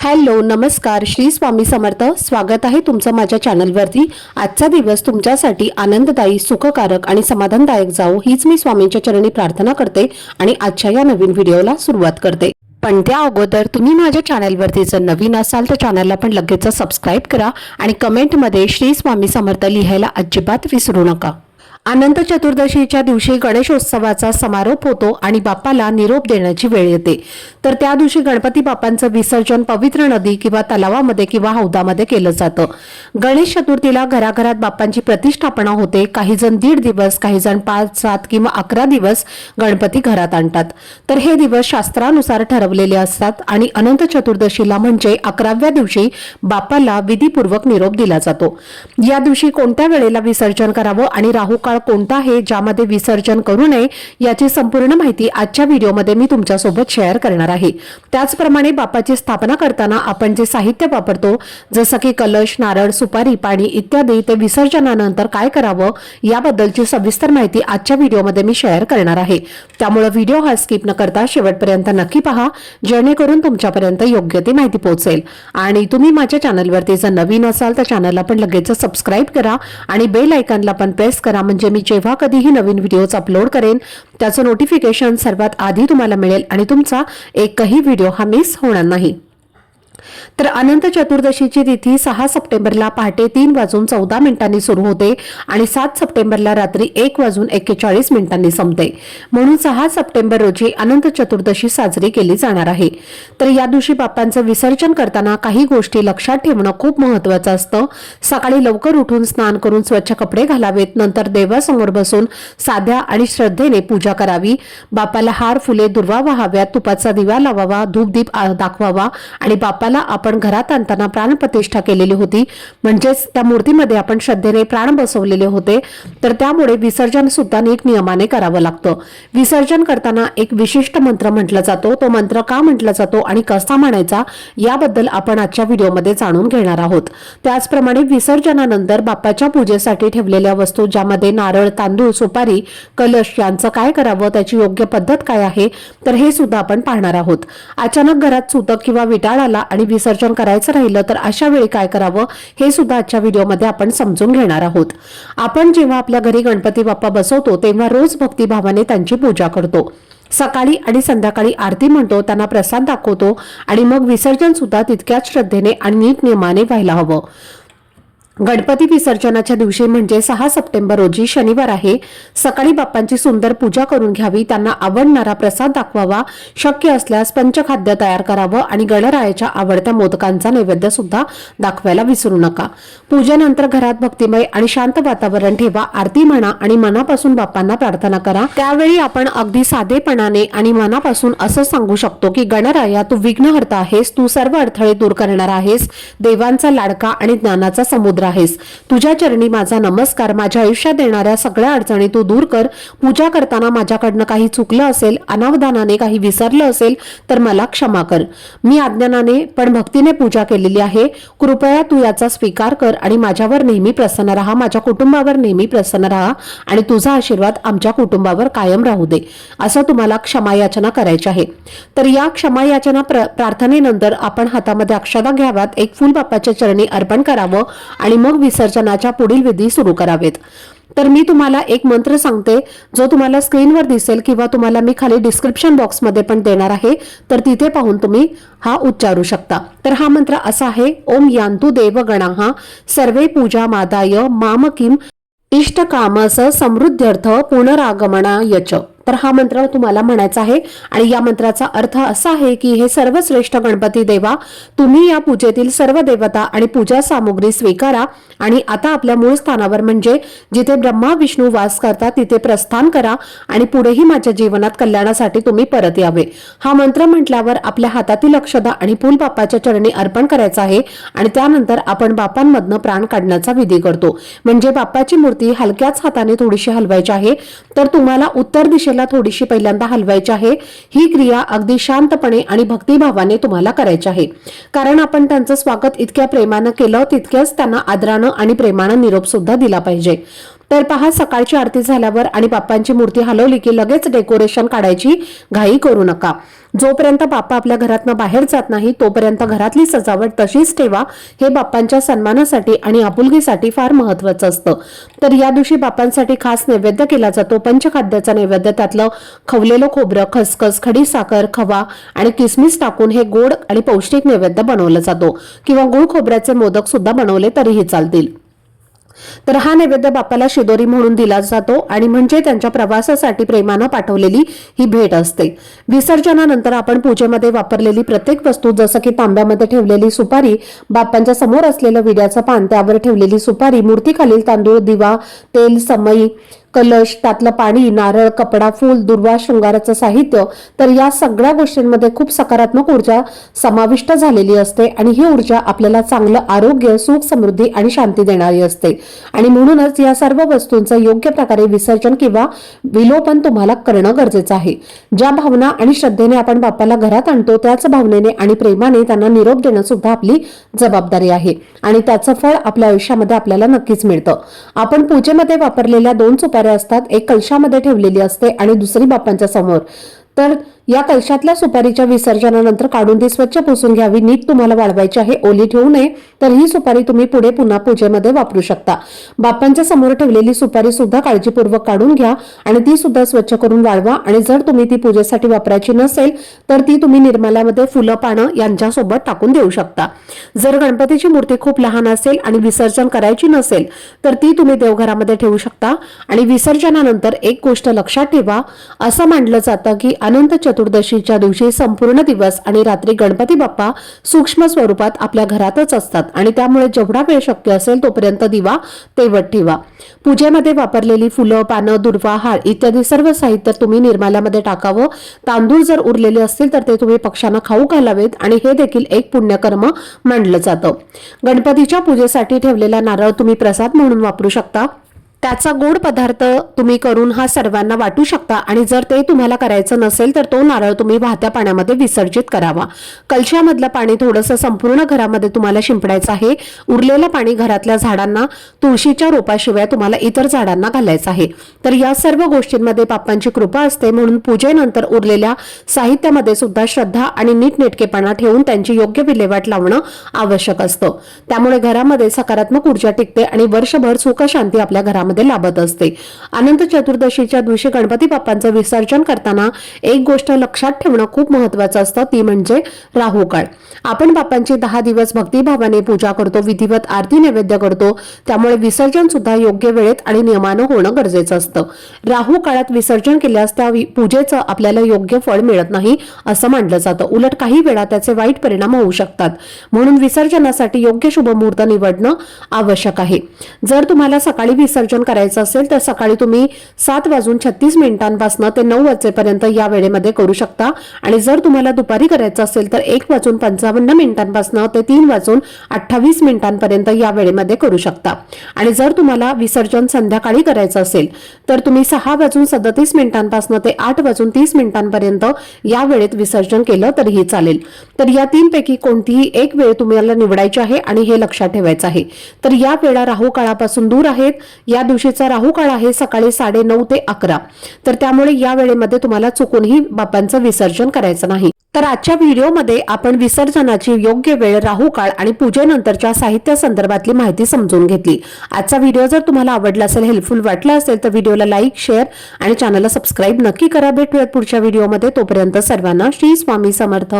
Hello नमस्कार. श्री स्वामी समर्थ. स्वागत आहे तुमचं माझ्या चॅनलवरती. आजचा दिवस तुमच्यासाठी आनंददायी सुखकारक आणि समाधानदायक जावो हीच मी स्वामींच्या चरणी प्रार्थना करते आणि आजच्या या नवीन व्हिडिओला सुरुवात करते. पण त्या अगोदर तुम्ही माझ्या चॅनलवरती जर नवीन असाल तर चॅनलला पण लगेच सबस्क्राईब करा आणि कमेंटमध्ये श्री स्वामी समर्थ लिहायला अजिबात विसरू नका. अनंत चतुर्दशीच्या दिवशी गणेशोत्सवाचा समारोप होतो आणि बाप्पाला निरोप देण्याची वेळ येते. तर त्या दिवशी गणपती बाप्पांचं विसर्जन पवित्र नदी किंवा तलावामध्ये किंवा हौदामध्ये केलं जातं. गणेश चतुर्थीला घराघरात बाप्पांची प्रतिष्ठापना होते. काही जण दीड दिवस काही जण पाच सात किंवा अकरा दिवस गणपती घरात आणतात. तर हे दिवस शास्त्रानुसार ठरवलेले असतात आणि अनंत चतुर्दशीला म्हणजे अकराव्या दिवशी बाप्पाला विधीपूर्वक निरोप दिला जातो. या दिवशी कोणत्या वेळेला विसर्जन करावं आणि राहू काळ कोणता आहे ज्यामध्ये विसर्जन करू नये याची संपूर्ण माहिती आजच्या व्हिडिओमध्ये मी तुमच्यासोबत शेअर करणार आहे. त्याचप्रमाणे बापाची स्थापना करताना आपण जे साहित्य वापरतो जसं की कलश नारळ सुपारी पाणी इत्यादी ते विसर्जनानंतर काय करावं याबद्दलची सविस्तर माहिती आजच्या व्हिडिओमध्ये मी शेअर करणार आहे. त्यामुळे व्हिडिओ हा स्किप न करता शेवटपर्यंत नक्की पहा जेणेकरून तुमच्यापर्यंत योग्य ती माहिती पोहोचेल. आणि तुम्ही माझ्या चॅनलवरती जर नवीन असाल तर चॅनलला पण लगेच सबस्क्राईब करा आणि बेल आयकॉनला पण प्रेस करा म्हणजे मी जेव्हा कधीही नवीन व्हिडिओज अपलोड करेन त्याचं नोटिफिकेशन सर्वात आधी तुम्हाला मिळेल आणि तुमचा एकही व्हिडिओ हा मिस होणार नाही. तर अनंत चतुर्दशीची तिथी सहा सप्टेंबरला पहाटे तीन वाजून चौदा मिनिटांनी सुरू होते आणि सात सप्टेंबरला रात्री एक वाजून एक्केचाळीस मिनिटांनी संपते. म्हणून सहा सप्टेंबर रोजी अनंत चतुर्दशी साजरी केली जाणार आहे. तर या दिवशी बाप्पांचं विसर्जन करताना काही गोष्टी लक्षात ठेवणं खूप महत्वाचं असतं. सकाळी लवकर उठून स्नान करून स्वच्छ कपडे घालावेत नंतर देवासमोर बसून साध्या आणि श्रद्धेने पूजा करावी. बापाला हार फुले दुर्वा व्हाव्यात तुपाचा दिवा लावावा धूपदीप दाखवावा आणि बाप्पाला आपण घरात आणताना प्राणप्रतिष्ठा केलेली होती. म्हणजेच त्या मूर्तीमध्ये आपण श्रद्धेने प्राण बसवलेले होते. तर त्यामुळे विसर्जन सुद्धा नीट नियमाने करावं लागतं. विसर्जन करताना एक विशिष्ट मंत्र म्हटला जातो. तो मंत्र का म्हटला जातो आणि कसा म्हणायचा याबद्दल आपण आजच्या व्हिडिओमध्ये जाणून घेणार आहोत. त्याचप्रमाणे विसर्जनानंतर बाप्पाच्या पूजेसाठी ठेवलेल्या वस्तू ज्यामध्ये नारळ तांदूळ सुपारी कलश यांचं काय करावं त्याची योग्य पद्धत काय आहे तर हे सुद्धा आपण पाहणार आहोत. अचानक घरात सुतक किंवा विटाळ आला आणि विसर्जन करायचं राहिलं तर अशा वेळी काय करावं हे सुद्धा आजच्या व्हिडिओमध्ये आपण समजून घेणार आहोत. आपण जेव्हा आपल्या घरी गणपती बाप्पा बसवतो तेव्हा रोज भक्तिभावाने त्यांची पूजा करतो. सकाळी आणि संध्याकाळी आरती म्हणतो त्यांना प्रसाद दाखवतो आणि मग विसर्जन सुद्धा तितक्याच श्रद्धेने आणि नीट नियमाने व्हायला हवं. गणपती विसर्जनाच्या दिवशी म्हणजे सहा सप्टेंबर रोजी शनिवार आहे. सकाळी बाप्पांची सुंदर पूजा करून घ्यावी त्यांना आवडणारा प्रसाद दाखवावा शक्य असल्यास पंचखाद्य तयार करावं आणि गणरायाच्या आवडत्या मोदकांचा नैवेद्य सुद्धा दाखवायला विसरू नका. पूजेनंतर घरात भक्तिमय आणि शांत वातावरण ठेवा आरती म्हणा आणि मनापासून बाप्पांना प्रार्थना करा. त्यावेळी आपण अगदी साधेपणाने आणि मनापासून असं सांगू शकतो की गणराया तू विघ्नहर्ता आहेस तू सर्व अडथळे दूर करणार आहेस. देवांचा लाडका आणि ज्ञानाचा समुद्र आहेस. तुझ्या चरणी माझा नमस्कार माझ्या आयुष्यात येणाऱ्या सगळ्या अडचणी तू दूर कर. पूजा करताना माझ्याकडनं काही चुकलं असेल अनावधानाने काही विसरलं असेल तर मला क्षमा कर. मी अज्ञानाने पण भक्तीने पूजा केलेली आहे. कृपया तू याचा स्वीकार कर आणि माझ्यावर नेहमी प्रसन्न राहा माझ्या कुटुंबावर नेहमी प्रसन्न राहा आणि तुझा आशीर्वाद आमच्या कुटुंबावर कायम राहू दे. असं तुम्हाला क्षमा याचना करायची आहे. तर या क्षमा याचना प्रार्थनेनंतर आपण हातामध्ये अक्षदा घ्याव्यात एक फुल बाप्पाच्या चरणी अर्पण करावं आणि मग विसर्जनाच्या पुढील विधी सुरू करावेत. तर मी तुम्हाला एक मंत्र सांगते जो तुम्हाला स्क्रीनवर दिसेल किंवा तुम्हाला मी खाली डिस्क्रिप्शन बॉक्समध्ये पण देणार आहे तर तिथे पाहून तुम्ही हा उच्चारू शकता. तर हा मंत्र असा आहे ओम यान्तु देवगणाः सर्वे पूजा मादाय माम किम इष्ट कामस समृद्ध्यर्थ पुनरागमनायच तर हा मंत्र तुम्हाला म्हणायचा आहे. आणि या मंत्राचा अर्थ असा आहे की हे सर्व श्रेष्ठ गणपती देवा तुम्ही या पूजेतील सर्व देवता आणि पूजा सामुग्री स्वीकारा. आणि आता आपल्या मूळ स्थानावर म्हणजे जिथे ब्रह्मा विष्णू वास करतात तिथे प्रस्थान करा आणि पुढेही माझ्या जीवनात कल्याणासाठी तुम्ही परत यावे. हा मंत्र म्हटल्यावर आपल्या हातातील अक्षदा आणि फुल बाप्पाच्या चरणी अर्पण करायचा आहे आणि त्यानंतर आपण बापांमधनं प्राण काढण्याचा विधी करतो. म्हणजे बाप्पाची मूर्ती हलक्याच हाताने थोडीशी हलवायची आहे तर तुम्हाला उत्तर दिशेला थोडीशी पहिल्यांदा हलवायची आहे. ही क्रिया अगदी शांतपणे आणि भक्तिभावाने तुम्हाला करायची आहे. कारण आपण त्यांचं स्वागत इतक्या प्रेमानं केलं तितक्याच त्यांना आदरानं आणि प्रेमानं निरोप सुद्धा दिला पाहिजे. तर पहा सकाळची आरती झाल्यावर आणि बाप्पांची मूर्ती हलवली की लगेच डेकोरेशन काढायची घाई करू नका. जोपर्यंत बाप्पा आपल्या घरातनं बाहेर जात नाही तोपर्यंत घरातली सजावट तशीच ठेवा. हे बाप्पांच्या सन्मानासाठी आणि आपुलकीसाठी फार महत्वाचं असतं. तर या दिवशी बाप्पांसाठी खास नैवेद्य केला जातो. पंचखाद्याचा नैवेद्य त्यातलं खवलेलं खोबरं खसखस खडी साखर खवा आणि किसमिस टाकून हे गोड आणि पौष्टिक नैवेद्य बनवलं जातो. किंवा गुळ खोबऱ्याचे मोदक सुद्धा बनवले तरीही चालतील. तर हा नैवेद्य बाप्पाला शिदोरी म्हणून दिला जातो आणि म्हणजे त्यांच्या प्रवासासाठी प्रेमानं पाठवलेली ही भेट असते. विसर्जनानंतर आपण पूजेमध्ये वापरलेली प्रत्येक वस्तू जसं की तांब्यामध्ये ठेवलेली सुपारी बाप्पांच्या समोर असलेलं विड्याचं पान त्यावर ठेवलेली सुपारी मूर्तीखालील तांदूळ दिवा तेल समई कलश त्यातलं पाणी नारळ कपडा फूल दुर्वा शृंगाराचं साहित्य तर या सगळ्या गोष्टींमध्ये खूप सकारात्मक ऊर्जा समाविष्ट झालेली असते आणि ही ऊर्जा आपल्याला चांगलं आरोग्य सुख समृद्धी आणि शांती देणारी असते. आणि म्हणूनच या सर्व वस्तूंचं योग्य प्रकारे विसर्जन किंवा विलोपन तुम्हाला करणं गरजेचं आहे. ज्या भावना आणि श्रद्धेने आपण बाप्पाला घरात आणतो त्याच भावनेने आणि प्रेमाने त्यांना निरोप देणं सुद्धा आपली जबाबदारी आहे. आणि त्याचं फळ आपल्या आयुष्यामध्ये आपल्याला नक्कीच मिळतं. आपण पूजेमध्ये वापरलेल्या दोन सुपाऱ्या असतात. एक कलशामध्ये ठेवलेली असते आणि दुसरी बाप्पांच्या समोर. तर या कलशातल्या सुपारीच्या विसर्जनानंतर काढून ती स्वच्छ पुसून घ्यावी नीट तुम्हाला वाढवायची आहे ओली ठेवू नये तर ही सुपारी तुम्ही पुढे पुन्हा पूजेमध्ये वापरू शकता. बाप्पांच्या समोर ठेवलेली सुपारी सुद्धा काळजीपूर्वक काढून घ्या आणि ती सुद्धा स्वच्छ करून वाढवा आणि जर तुम्ही ती पूजेसाठी वापरायची नसेल तर ती तुम्ही निर्माल्यामध्ये फुलं पानं यांच्यासोबत टाकून देऊ शकता. जर गणपतीची मूर्ती खूप लहान असेल आणि विसर्जन करायची नसेल तर ती तुम्ही देवघरामध्ये ठेवू शकता. आणि विसर्जनानंतर एक गोष्ट लक्षात ठेवा असं मानलं जातं की अनंत चतुर्दशीच्या दिवशी संपूर्ण दिवस आणि रात्री गणपती बाप्पा सूक्ष्म स्वरूपात आपल्या घरातच असतात आणि त्यामुळे जेवढा वेळ शक्य असेल तोपर्यंत दिवा तेवट ठेवा. पूजेमध्ये वापरलेली फुलं पानं दुर्वा हार इत्यादी सर्व साहित्य तुम्ही निर्माल्यामध्ये टाकावं. तांदूळ जर उरलेले असतील तर ते तुम्ही पक्ष्यांना खाऊ घालावेत आणि हे देखील एक पुण्यकर्म मानलं जातं. गणपतीच्या पूजेसाठी ठेवलेला नारळ तुम्ही प्रसाद म्हणून वापरू शकता. त्याचा गोड पदार्थ तुम्ही करून हा सर्वांना वाटू शकता आणि जर ते तुम्हाला करायचं नसेल तर तो नारळ तुम्ही वाहत्या पाण्यामध्ये विसर्जित करावा. कलशामधलं पाणी थोडंसं संपूर्ण घरामध्ये तुम्हाला शिंपडायचं आहे. उरलेलं पाणी घरातल्या झाडांना तुळशीच्या रोपाशिवाय तुम्हाला इतर झाडांना घालायचं आहे. तर या सर्व गोष्टींमध्ये बाप्पांची कृपा असते. म्हणून पूजेनंतर उरलेल्या साहित्यामध्ये सुद्धा श्रद्धा आणि नीटनेटकेपणा ठेवून त्यांची योग्य विल्हेवाट लावणं आवश्यक असतं. त्यामुळे घरामध्ये सकारात्मक ऊर्जा टिकते आणि वर्षभर सुख शांती आपल्या घरामध्ये मध्ये लाभत असते. अनंत चतुर्दशीच्या दिवशी गणपती बाप्पांचं विसर्जन करताना एक गोष्ट लक्षात ठेवणं खूप महत्वाचं असतं ती म्हणजे राहू काळ. आपण बाप्पांची दहा दिवस भक्तिभावाने पूजा करतो विधिवत आरती नैवेद्य करतो त्यामुळे विसर्जन सुद्धा योग्य वेळेत आणि नियमानं होणं गरजेचं असतं. राहू काळात विसर्जन केल्यास त्या पूजेचं आपल्याला योग्य फळ मिळत नाही असं मानलं जातं. उलट काही वेळा त्याचे वाईट परिणाम होऊ शकतात. म्हणून विसर्जनासाठी योग्य शुभ मुहूर्त निवडणं आवश्यक आहे. जर तुम्हाला सकाळी विसर्जन करायचं असेल तर सकाळी तुम्ही सात वाजून छत्तीस मिनिटांपासून ते नऊ वाजेपर्यंत या वेळेमध्ये करू शकता. आणि जर तुम्हाला दुपारी करायचं असेल तर एक वाजून पंचावन्न मिनिटांपासून ते तीन वाजून अठ्ठावीस मिनिटांपर्यंत या वेळेमध्ये करू शकता. आणि जर तुम्हाला विसर्जन संध्याकाळी करायचं असेल तर तुम्ही सहा वाजून सदतीस मिनिटांपासून ते आठ वाजून तीस मिनिटांपर्यंत या वेळेत विसर्जन केलं तरीही चालेल. तर या तीनपैकी कोणतीही एक वेळ तुम्हाला निवडायची आहे आणि हे लक्षात ठेवायचं आहे. तर या वेळा राहू काळापासून दूर आहेत. या दिवशीचा राहू काळ आहे सकाळी साडे नऊ ते अकरा. तर त्यामुळे या वेळेमध्ये तुम्हाला चुकूनही बाप्पांचं विसर्जन करायचं नाही. तर आजच्या व्हिडिओमध्ये आपण विसर्जनाची योग्य वेळ राहू काळ आणि पूजेनंतरच्या साहित्य संदर्भातली माहिती समजून घेतली. आजचा व्हिडिओ जर तुम्हाला आवडला असेल हेल्पफुल वाटला असेल तर व्हिडिओला लाईक शेअर आणि चॅनलला सबस्क्राईब नक्की करा. भेटूयात पुढच्या व्हिडिओमध्ये. तोपर्यंत सर्वांना श्री स्वामी समर्थ.